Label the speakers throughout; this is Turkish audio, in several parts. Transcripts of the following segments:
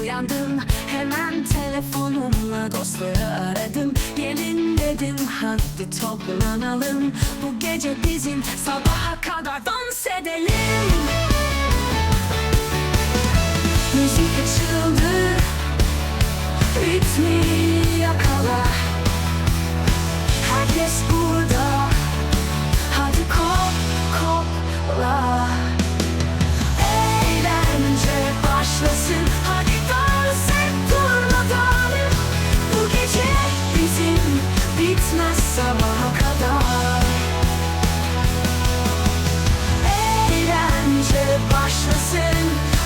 Speaker 1: uyandım Hemen telefonumla dostları aradım. Gelin dedim hadi toplanalım. Bu gece bizim sabaha kadar dans edelim. Müzik açıldı Ritmi yakala. Herkes burada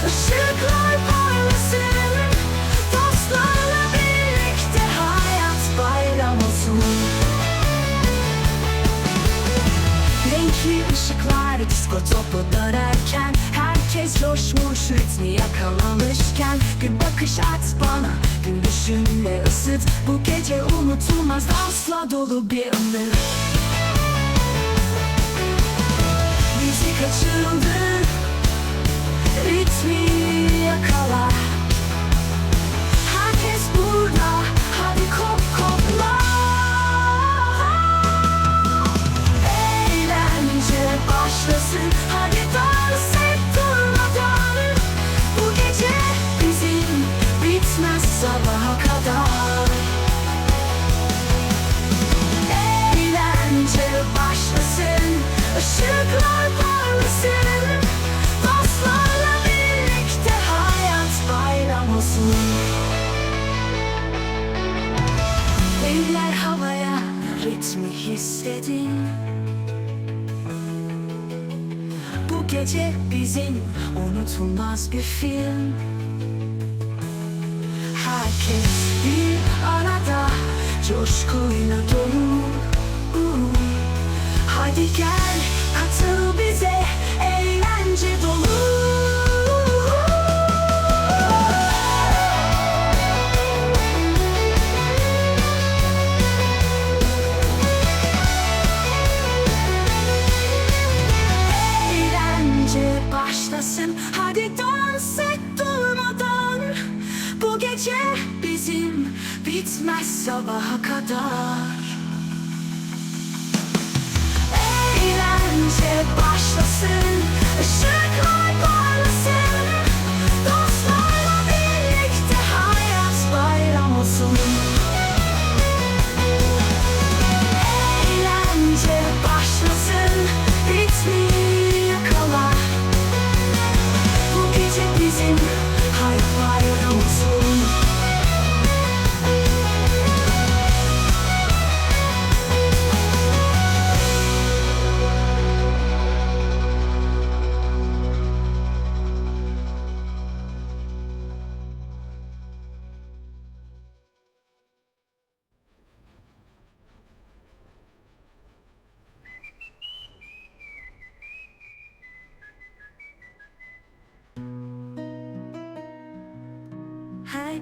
Speaker 1: Işıklar parlasın Dostlarla birlikte hayat bayram olsun. Renkli ışıklar disco topu dönerken Herkes coşmuş ritmi yakalamışken. Gün bakış at bana Gülüşünle ısıt. Bu gece unutulmaz dansla dolu bir anı Müzik açıldı ritmi hissedin? Bu gece bizim unutulmaz bir film. Herkes bir arada coşkuyla dolu gece bizim bitmez sabaha kadar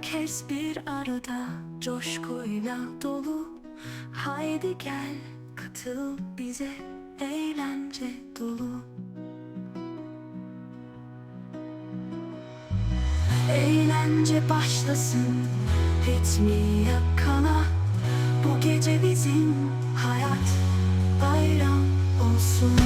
Speaker 1: Herkes bir arada coşkuyla dolu. Haydi gel katıl bize eğlence dolu. Eğlence başlasın ritmi yakala. Bu gece bizim hayat bayram olsun